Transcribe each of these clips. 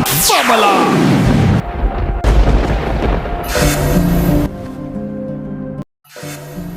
at babala!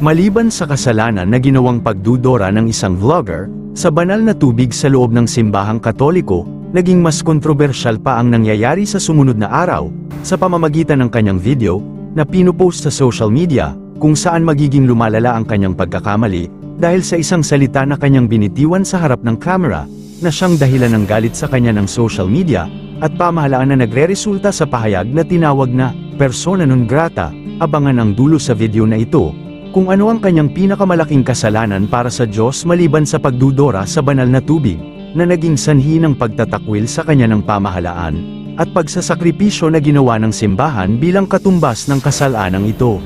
Maliban sa kasalanan na ginawang pagdudora ng isang vlogger, sa banal na tubig sa loob ng simbahang katoliko, naging mas kontrobersyal pa ang nangyayari sa sumunod na araw, sa pamamagitan ng kanyang video, na pinupost sa social media, kung saan magiging lumalala ang kanyang pagkakamali, dahil sa isang salita na kanyang binitiwan sa harap ng camera, na siyang dahilan ng galit sa kanya ng social media, at pamahalaan na nagre-resulta sa pahayag na tinawag na, persona non grata, abangan ang dulo sa video na ito, kung ano ang kanyang pinakamalaking kasalanan para sa Diyos maliban sa pagdudora sa banal na tubig, na naging sanhi ng pagtatakwil sa kanya ng pamahalaan, at pagsasakripisyo na ginawa ng simbahan bilang katumbas ng kasalanang ito.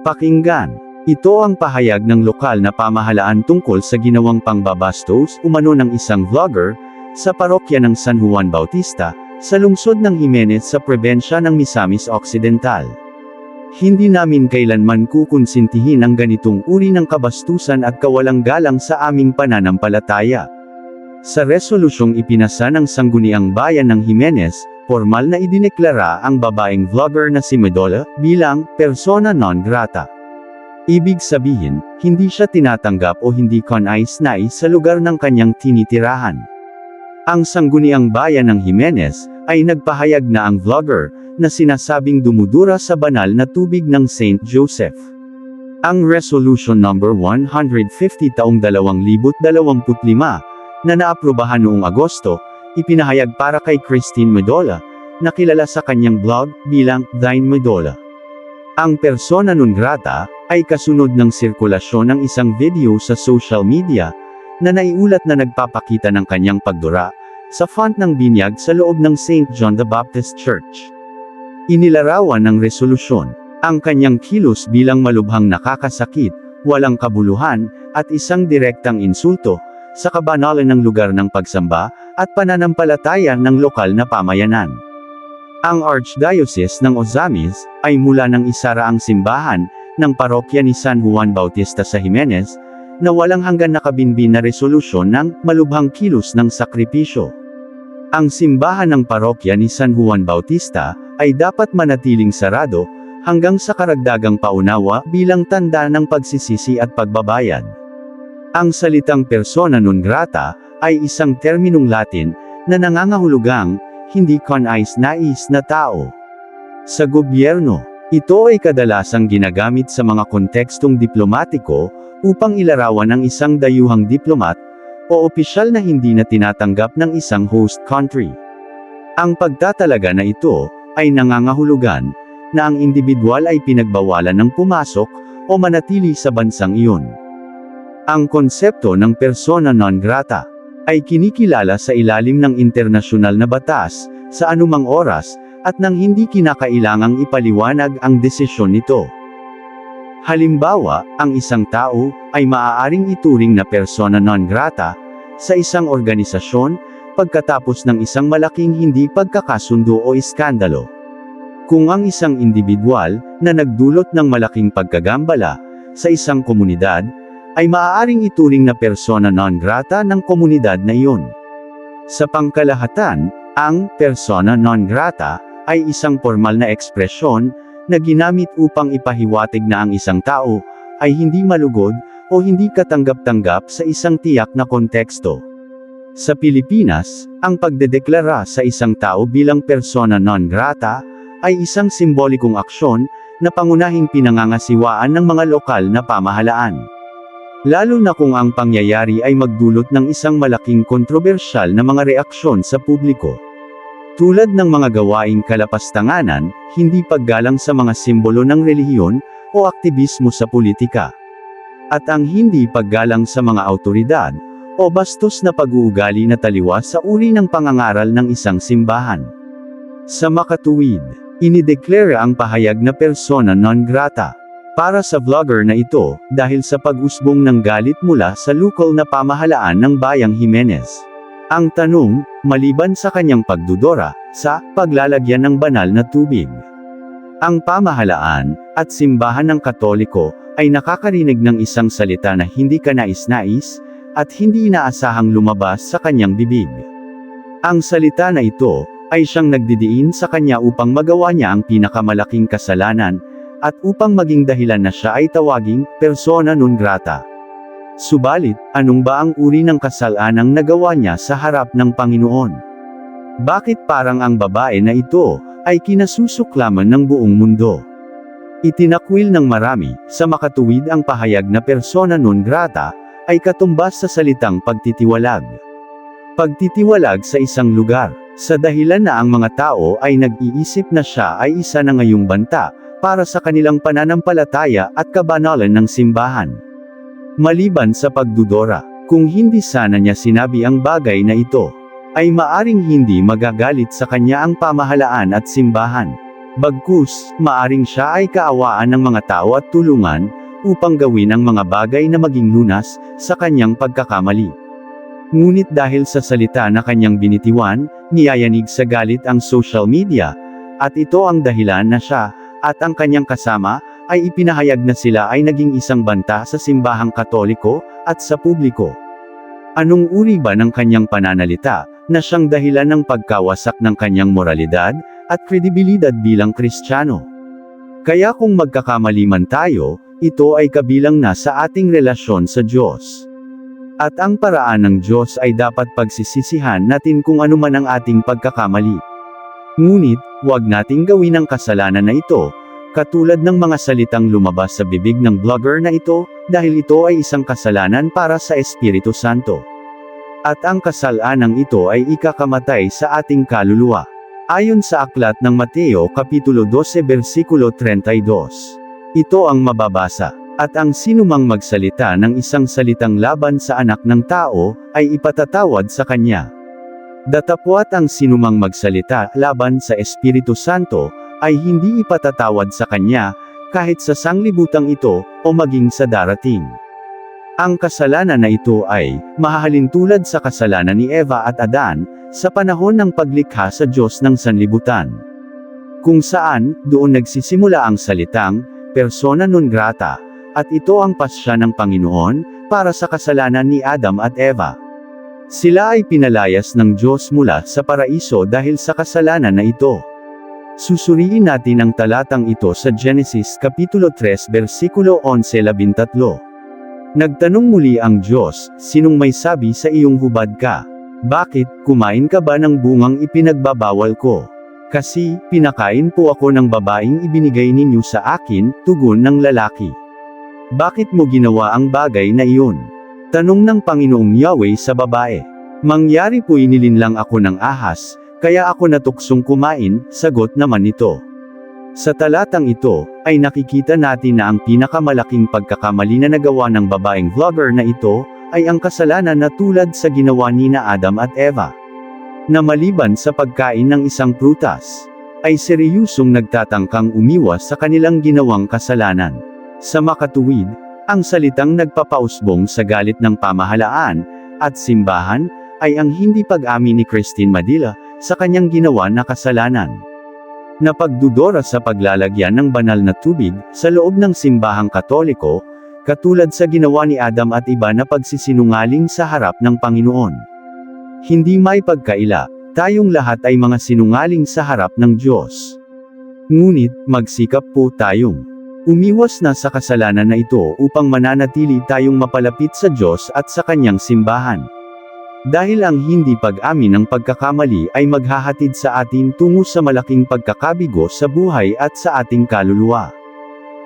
Pakinggan. Ito ang pahayag ng lokal na pamahalaan tungkol sa ginawang pangbabastos umano ng isang vlogger sa parokya ng San Juan Bautista sa lungsod ng Jimenez sa probensya ng Misamis Occidental. Hindi namin kailanman kukonsintihin ang ganitong uri ng kabastusan at kawalang galang sa aming pananampalataya. Sa resolusyong ipinasa ng Sangguniang Bayan ng Jimenez, formal na idineklara ang babaeng vlogger na si Medola bilang persona non grata. Ibig sabihin, hindi siya tinatanggap o hindi kanais-nais sa lugar ng kanyang tinitirahan. Ang sangguniang bayan ng Jimenez, ay nagpahayag na ang vlogger, na sinasabing dumudura sa banal na tubig ng St. Joseph. Ang Resolution Number 150 taong 2025, na naaprubahan noong Agosto, ipinahayag para kay Christine Medola, na kilala sa kanyang blog bilang Thine Medola. Ang persona non grata, ay kasunod ng sirkulasyon ng isang video sa social media, na naiulat na nagpapakita ng kanyang pagdura, sa font ng binyag sa loob ng St. John the Baptist Church. Inilarawan ng resolusyon, ang kanyang kilos bilang malubhang nakakasakit, walang kabuluhan, at isang direktang insulto, sa kabanalan ng lugar ng pagsamba, at pananampalataya ng lokal na pamayanan. Ang Archdiocese ng Ozamis, ay mula ng isaraang simbahan, ng parokya ni San Juan Bautista sa Jimenez, na walang hanggan nakabinbin na resolusyon ng malubhang kilos ng sakripisyo. Ang simbahan ng parokya ni San Juan Bautista, ay dapat manatiling sarado, hanggang sa karagdagang paunawa bilang tanda ng pagsisisi at pagbabayad. Ang salitang persona non grata, ay isang terminong Latin, na nangangahulugang, hindi kanais-nais na tao. Sa gobyerno, ito ay kadalasang ginagamit sa mga kontekstong diplomatiko, upang ilarawan ang isang dayuhang diplomat, o opisyal na hindi na tinatanggap ng isang host country. Ang pagtatalaga na ito, ay nangangahulugan, na ang individual ay pinagbawalan ng pumasok, o manatili sa bansang iyon. Ang konsepto ng persona non grata, ay kinikilala sa ilalim ng internasyonal na batas, sa anumang oras, at nang hindi kinakailangang ipaliwanag ang desisyon nito. Halimbawa, ang isang tao, ay maaaring ituring na persona non grata, sa isang organisasyon, pagkatapos ng isang malaking hindi pagkakasundo o iskandalo. Kung ang isang individual, na nagdulot ng malaking pagkagambala, sa isang komunidad, ay maaaring ituring na persona non grata ng komunidad na iyon. Sa pangkalahatan, ang persona non grata ay isang formal na ekspresyon na ginamit upang ipahiwatig na ang isang tao ay hindi malugod o hindi katanggap-tanggap sa isang tiyak na konteksto. Sa Pilipinas, ang pagdedeklara sa isang tao bilang persona non grata ay isang simbolikong aksyon na pangunahing pinangangasiwaan ng mga lokal na pamahalaan. Lalo na kung ang pangyayari ay magdulot ng isang malaking kontrobersyal na mga reaksyon sa publiko. Tulad ng mga gawaing kalapastanganan, hindi paggalang sa mga simbolo ng relihiyon, o aktivismo sa politika. At ang hindi paggalang sa mga autoridad, o bastos na pag-uugali na taliwas sa uri ng pangangaral ng isang simbahan. Sa makatuwid, inideklara ang pahayag na persona non grata. Para sa vlogger na ito, dahil sa pag-usbong ng galit mula sa lokal na pamahalaan ng Bayang Jimenez. Ang tanong, maliban sa kanyang pagdudora, sa paglalagyan ng banal na tubig. Ang pamahalaan at simbahan ng Katoliko ay nakakarinig ng isang salita na hindi kanais-nais at hindi inaasahang lumabas sa kanyang bibig. Ang salita na ito ay siyang nagdidiin sa kanya upang magawa niya ang pinakamalaking kasalanan at upang maging dahilan na siya ay tawaging persona non grata. Subalit, anong ba ang uri ng kasalanang nagawa niya sa harap ng Panginoon? Bakit parang ang babae na ito ay kinasusuklaman ng buong mundo? Itinakwil ng marami, sa makatuwid ang pahayag na persona non grata, ay katumbas sa salitang pagtitiwalag. Pagtitiwalag sa isang lugar, sa dahilan na ang mga tao ay nag-iisip na siya ay isa na ngayong banta, para sa kanilang pananampalataya at kabanalan ng simbahan. Maliban sa pagdudora, kung hindi sana niya sinabi ang bagay na ito, ay maaring hindi magagalit sa kanya ang pamahalaan at simbahan. Bagkus, maaring siya ay kaawaan ng mga tao at tulungan, upang gawin ang mga bagay na maging lunas, sa kanyang pagkakamali. Ngunit dahil sa salita na kanyang binitiwan, niyayanig sa galit ang social media, at ito ang dahilan na siya, at ang kanyang kasama, ay ipinahayag na sila ay naging isang banta sa simbahang katoliko, at sa publiko. Anong uri ba ng kanyang pananalita, na siyang dahilan ng pagkawasak ng kanyang moralidad, at kredibilidad bilang kristyano? Kaya kung magkakamali man tayo, ito ay kabilang na sa ating relasyon sa Diyos. At ang paraan ng Diyos ay dapat pagsisisihan natin kung ano man ang ating pagkakamali. Ngunit, huwag nating gawin ang kasalanan na ito, katulad ng mga salitang lumabas sa bibig ng blogger na ito, dahil ito ay isang kasalanan para sa Espiritu Santo. At ang kasalanang ito ay ikakamatay sa ating kaluluwa. Ayon sa aklat ng Mateo Kapitulo 12 versikulo 32. Ito ang mababasa. At ang sinumang magsalita ng isang salitang laban sa anak ng tao, ay ipatatawad sa kanya. Datapwat ang sinumang magsalita laban sa Espiritu Santo, ay hindi ipatatawad sa kanya, kahit sa sanglibutang ito, o maging sa darating. Ang kasalanan na ito ay, mahahalin tulad sa kasalanan ni Eva at Adan, sa panahon ng paglikha sa Diyos ng sanlibutan. Kung saan, doon nagsisimula ang salitang, persona non grata, at ito ang pasya ng Panginoon, para sa kasalanan ni Adam at Eva. Sila ay pinalayas ng Diyos mula sa paraiso dahil sa kasalanan na ito. Susuriin natin ang talatang ito sa Genesis Kapitulo 3 versikulo 11-13. Nagtanong muli ang Diyos, sinong may sabi sa iyong hubad ka? Bakit, kumain ka ba ng bungang ipinagbabawal ko? Kasi, pinakain po ako ng babaeng ibinigay ninyo sa akin, tugon ng lalaki. Bakit mo ginawa ang bagay na iyon? Tanong ng Panginoong Yahweh sa babae. Mangyari po inilinlang ako ng ahas, kaya ako natuksong kumain, sagot naman ito. Sa talatang ito, ay nakikita natin na ang pinakamalaking pagkakamali na nagawa ng babaeng vlogger na ito, ay ang kasalanan na tulad sa ginawa ni na Adam at Eva. Na maliban sa pagkain ng isang prutas, ay seryusong nagtatangkang umiwas sa kanilang ginawang kasalanan. Sa makatuwid, ang salitang nagpapausbong sa galit ng pamahalaan, at simbahan, ay ang hindi pag-amin ni Christine Madila, sa kanyang ginawa na kasalanan. Napagdudora sa paglalagyan ng banal na tubig, sa loob ng simbahang katoliko, katulad sa ginawa ni Adam at iba na pagsisinungaling sa harap ng Panginoon. Hindi may pagkaila, tayong lahat ay mga sinungaling sa harap ng Diyos. Ngunit, magsikap po tayong umiwas na sa kasalanan na ito upang mananatili tayong mapalapit sa Diyos at sa kanyang simbahan. Dahil ang hindi pag-amin ng pagkakamali ay maghahatid sa atin tungo sa malaking pagkakabigo sa buhay at sa ating kaluluwa.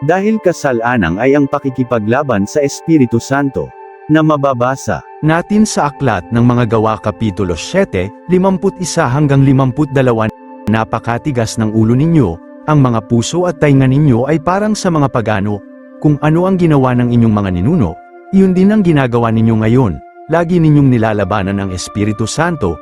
Dahil kasalanang ay ang pakikipaglaban sa Espiritu Santo, na mababasa natin sa aklat ng mga gawa kapitulo 7, 51 hanggang 52 Napakatigas ng ulo ninyo, ang mga puso at tainga ninyo ay parang sa mga pagano, kung ano ang ginawa ng inyong mga ninuno, iyon din ang ginagawa ninyo ngayon, lagi ninyong nilalabanan ang Espiritu Santo.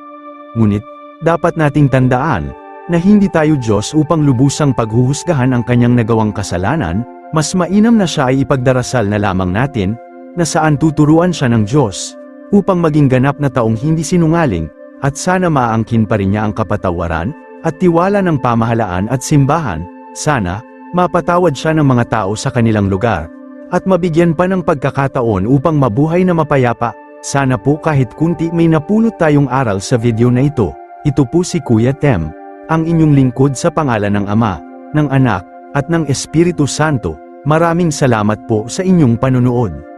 Ngunit, dapat nating tandaan, na hindi tayo Diyos upang lubusang paghuhusgahan ang kanyang nagawang kasalanan, mas mainam na siya ay ipagdarasal na lamang natin, na saan tuturuan siya ng Diyos, upang maging ganap na taong hindi sinungaling, at sana maangkin pa rin niya ang kapatawaran, at tiwala ng pamahalaan at simbahan, Sana, mapatawad siya ng mga tao sa kanilang lugar. At mabigyan pa ng pagkakataon upang mabuhay na mapayapa. Sana po kahit kunti may napulot tayong aral sa video na ito. Ito po si Kuya Tem, ang inyong lingkod sa pangalan ng Ama, ng Anak, at ng Espiritu Santo. Maraming salamat po sa inyong panunood.